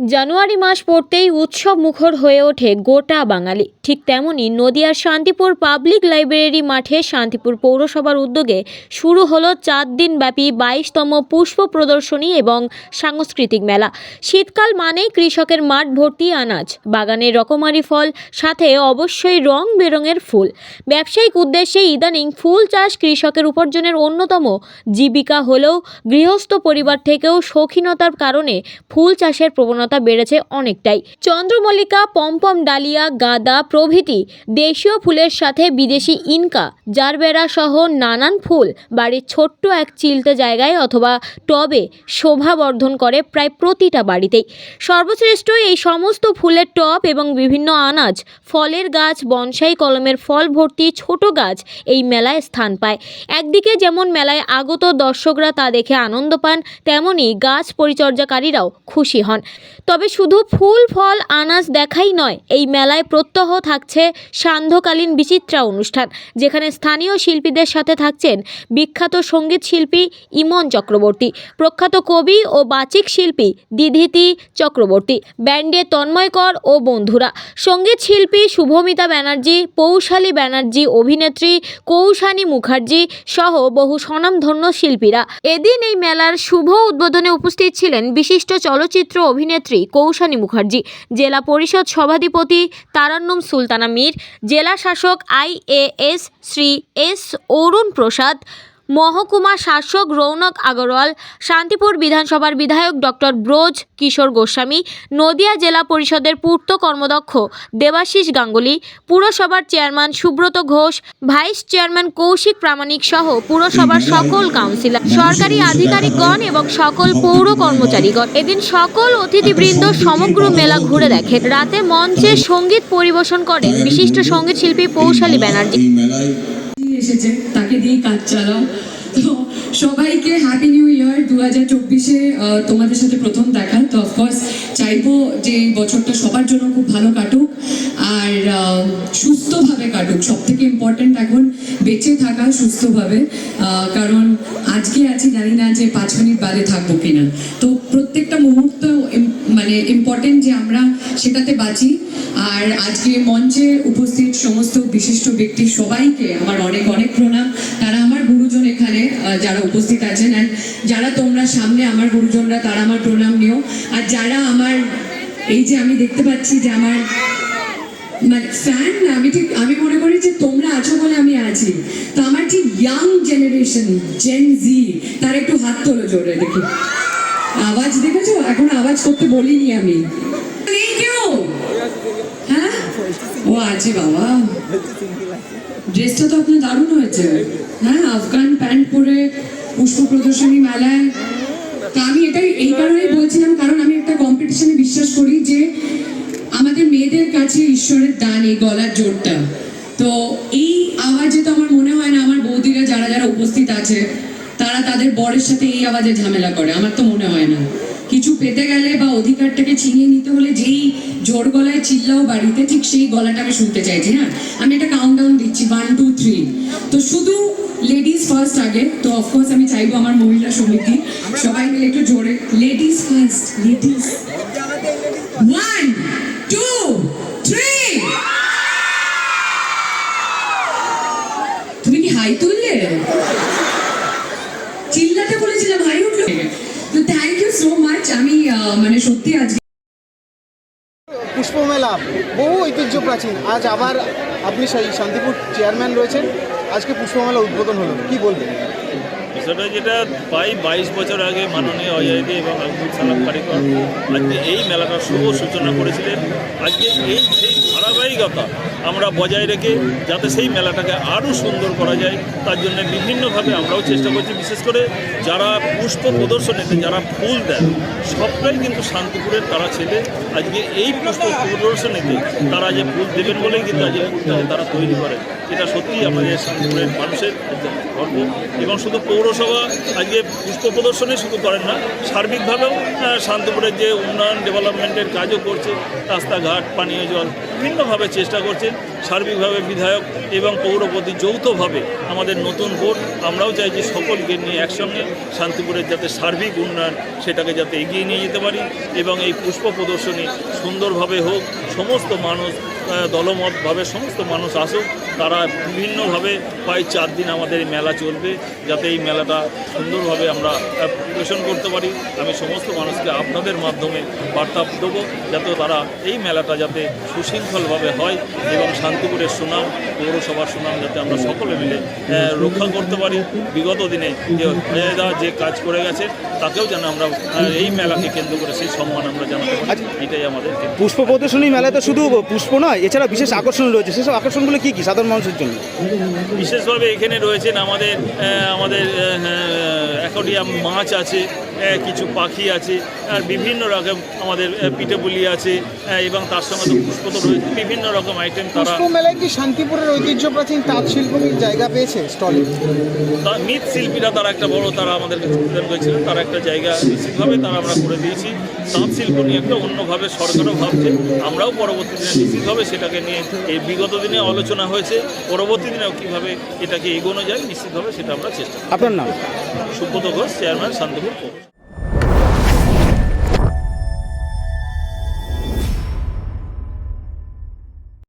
জানুয়ারি মাস পড়তেই উৎসব মুখর হয়ে ওঠে গোটা বাঙালি। ঠিক তেমনই নদিয়ার শান্তিপুর পাবলিক লাইব্রেরি মাঠে শান্তিপুর পৌরসভার উদ্যোগে শুরু হলো চার দিনব্যাপী বাইশতম পুষ্প প্রদর্শনী এবং সাংস্কৃতিক মেলা। শীতকাল মানেই কৃষকের মাঠ ভর্তি আনাজ, বাগানের রকমারি ফল, সাথে অবশ্যই রং বেরঙের ফুল। ব্যবসায়িক উদ্দেশ্যে ইদানিং ফুল চাষ কৃষকের উপার্জনের অন্যতম জীবিকা হলেও গৃহস্থ পরিবার থেকেও শৌখিনতার কারণে ফুল চাষের প্রবণতা বেড়েছে অনেকটাই। চন্দ্রমল্লিকা, পম্পম ডালিয়া, গাঁদা প্রভৃতি দেশীয় ফুলের সাথে বিদেশি ইনকা, জারবেরা সহ নানান ফুল বাড়ির ছোট্ট এক চিলতে জায়গায় অথবা টবে শোভা বর্ধন করে প্রায় প্রতিটা বাড়িতেই। সর্বশ্রেষ্ঠ এই সমস্ত ফুলের টব এবং বিভিন্ন আনাজ, ফলের গাছ, বনসাই কলমের ফল ভর্তি ছোট গাছ এই মেলায় স্থান পায়। একদিকে যেমন মেলায় আগত দর্শকরা তা দেখে আনন্দ পান, তেমনি গাছ পরিচর্যাকারীরাও খুশি হন। তবে শুধু ফুল, ফল, আনাজ দেখাই নয়, এই মেলায় প্রত্যহ থাকছে সান্ধ্যকালীন বিচিত্রা অনুষ্ঠান, যেখানে স্থানীয় শিল্পীদের সাথে থাকছেন বিখ্যাত সংগীত শিল্পী ইমন চক্রবর্তী, প্রখ্যাত কবি ও বাচিক শিল্পী দিধিতি চক্রবর্তী, ব্যান্ডে তন্ময়কর ও বন্ধুরা, সংগীত শিল্পী শুভমিতা ব্যানার্জি, পৌশালী ব্যানার্জি, অভিনেত্রী কৌশানী মুখার্জি সহ বহু স্বনামধন্য শিল্পীরা। এদিন এই মেলার শুভ উদ্বোধনে উপস্থিত ছিলেন বিশিষ্ট চলচ্চিত্র অভিনেত্রী কৌশানী মুখার্জি, জেলা পরিষদ সভাধিপতি তারান্নম সুলতানা মীর, জেলা শাসক আইএএস শ্রী এস অরুণ প্রসাদ মহকুমা শাসক রৌনক আগরওয়াল শান্তিপুর বিধানসভার বিধায়ক ডক্টর ব্রোজ কিশোর গোস্বামী নদিয়া জেলা পরিষদের পূর্ত কর্মদক্ষ দেবাশিস গাঙ্গুলি পুরসভার chairman Subrata Ghosh vice chairman Kaushik Pramanik সহ পুরসভার সকল কাউন্সিলর সরকারি আধিকারিকগণ এবং সকল পৌর কর্মচারীগণ। এদিন সকল অতিথিবৃন্দ সমগ্র মেলা ঘুরে দেখেন। রাতে মঞ্চে সংগীত পরিবেশন করেন বিশিষ্ট সংগীত শিল্পী পৌশালী ব্যানার্জি। এই এসেছে তাকে দিয়ে কাজ চালাও। তো সবাইকে হ্যাপি নিউ ইয়ার দু হাজার চব্বিশে তোমাদের সাথে প্রথম দেখা। তো অফকোর্স চাইব যে এই বছরটা সবার জন্য খুব ভালো কাটুক। আর সুস্থভাবে কাটুক। সব থেকে ইম্পর্ট্যান্ট এখন বেঁচে থাকা, সুস্থভাবে কারণ আজকে আছি, জানি না যে পাঁচ মিনিট বাদে থাকব কিনা। তো প্রত্যেকটা মুহূর্ত মানে ইম্পর্টেন্ট যে আমরা সেটাতে বাঁচি। আর আজকে মঞ্চে উপস্থিত সমস্ত বিশিষ্ট ব্যক্তি সবাইকে আমার অনেক অনেক প্রণাম। তারা আমার গুরুজন এখানে যারা উপস্থিত আছেন। আর যারা তোমরা সামনে আমার গুরুজনরা, তারা আমার প্রণাম নিও। আর যারা আমার, এই যে আমি দেখতে পাচ্ছি যে আমার মানে ফ্যান না, আমি ঠিক, আমি মনে করি যে তোমরা আছো বলে আমি আছি। তো আমার ঠিক ইয়াং জেনারেশন জেন জি তার একটু হাত তোলো জোরে দেখি। আওয়াজ দেখেছ? এখন আওয়াজ করতে বলিনি আমি। নেই কেউ হ্যাঁ? ও আছে বাবা। ড্রেসটা তো আপনার দারুণ হয়েছে। হ্যাঁ আফগান প্যান্ট পরে পুষ্প প্রদর্শনী মেলায়। তা আমি এটাই, এই কারণেই বলছিলাম, কারণ আমি একটা কম্পিটিশনে বিশ্বাস করি যে আমাদের কাছে ঈশ্বরের দান এই গলার জোরটা। তো এই আওয়াজে তো আমার মনে হয় না আমার বৌদিরা যারা যারা উপস্থিত আছে তারা তাদের বরের সাথে এই আওয়াজে ঝামেলা করে আমার তো মনে হয় না। কিছু পেতে গেলে বা অধিকারটাকে ছিনিয়ে নিতে হলে যেই জোর গলায় চিল্লাও বাড়িতে ঠিক সেই গলাটা আমি শুনতে চাইছি হ্যাঁ? আমি একটা কাউন্টডাউন দিচ্ছি ওয়ান টু থ্রি তো শুধু লেডিস ফার্স্ট আগে তো অফকোর্স আমি চাইব আমার মহিলা সমিতি সবাই মিলে একটু জোরে। লেডিস ফার্স্ট লেডিস মানে সত্যি আজকে পুষ্পমেলা বহু ঐতিহ্য প্রাচীন আজ আবার আপনি সেই শান্তিপুর চেয়ারম্যান রয়েছেন। আজকে পুষ্পমেলা উদ্বোধন হলো। কি বলবেন? বিষয়টা যেটা প্রায় বাইশ বছর আগে মাননীয় অজয়দি এবং আব্দুল সালাম কারিকর আজকে এই মেলাটার শুভ সূচনা করেছিলেন। আজকে এই সেই ধারাবাহিকতা আমরা বজায় রেখে যাতে সেই মেলাটাকে আরও সুন্দর করা যায়, তার জন্য বিভিন্নভাবে আমরাও চেষ্টা করছি। বিশেষ করে যারা পুষ্প প্রদর্শনীতে যারা ফুল দেন, সবটাই কিন্তু শান্তিপুরের তারা ছেলে। আজকে এই পুষ্প প্রদর্শনীতে তারা যে ফুল দেবেন বলেই কিন্তু আজকে ফুলটাকে তারা তৈরি করেন। এটা সত্যিই আমাদের শান্তিপুরের মানুষের গর্ব। এবং শুধু পৌরসভা আজকে পুষ্প প্রদর্শনী শুধু করেন না, সার্বিকভাবেও শান্তিপুরের যে উন্নয়ন ডেভেলপমেন্টের কাজও করছে। রাস্তাঘাট, পানীয় জল, বিভিন্নভাবে চেষ্টা করছেন সার্বিকভাবে বিধায়ক এবং পৌরপতি যৌথভাবে আমাদের নতুন ভোট, আমরাও চাই যে সকলকে নিয়ে একসঙ্গে শান্তিপুরের যাতে সার্বিক উন্নয়ন সেটাকে যাতে এগিয়ে নিয়ে যেতে পারি এবং এই পুষ্প প্রদর্শনী সুন্দরভাবে হোক, সমস্ত মানুষ দলমতভাবে সমস্ত মানুষ আসুক তারা বিভিন্নভাবে প্রায় চার দিন আমাদের এই মেলা চলবে যাতে এই মেলাটা সুন্দরভাবে আমরা পরিবেশন করতে পারি। আমি সমস্ত মানুষকে আপনাদের মাধ্যমে বার্তা দেবো যাতে তারা এই মেলাটা যাতে সুশৃঙ্খলভাবে হয় এবং শান্তিপুরের সুনাম পৌরসভার সুনাম যাতে আমরা সকলে মিলে রক্ষা করতে পারি। বিগত দিনে যে অজয়দা যে কাজ করে গেছে তাকেও যেন আমরা এই মেলাকে কেন্দ্র করে সেই সম্মান আমরা জানাতে পারি। এটাই আমাদের পুষ্প প্রদর্শনী মেলাতে শুধু পুষ্প নয় এছাড়া বিশেষ আকর্ষণ রয়েছে। সেসব আকর্ষণগুলো কী কী? সাধারণ মানুষের জন্য। বিশেষভাবে এখানে রয়েছেন আমাদের আমাদের অ্যাকোডিয়াম মাছ আছে। কিছু পাখি আছে আর বিভিন্ন রকম আমাদের পিঠেপুলি আছে এবং তার সঙ্গে তো পুষ্প তো রয়েছে বিভিন্ন রকম আইটেম তারা মেলায় কি শান্তিপুরের ঐতিহ্য প্রাচীন তাঁত শিল্প জায়গা পেয়েছে স্টলে? তা- মৃৎশিল্পীরা তারা একটা বড় তারা আমাদেরকে প্রদান করেছিলেন তারা একটা জায়গা নিশ্চিতভাবে তারা আমরা করে দিয়েছি। তাঁত শিল্প নিয়ে একটা অন্যভাবে সরকারও ভাবছে আমরাও পরবর্তী দিনে নিশ্চিতভাবে সেটাকে নিয়ে এই বিগত দিনে আলোচনা হয়েছে পরবর্তী দিনেও কীভাবে এটাকে এগোনো যায় নিশ্চিতভাবে সেটা আমরা চেষ্টা করব। আপনার নাম? সুব্রত ঘোষ চেয়ারম্যান শান্তপুর পৌর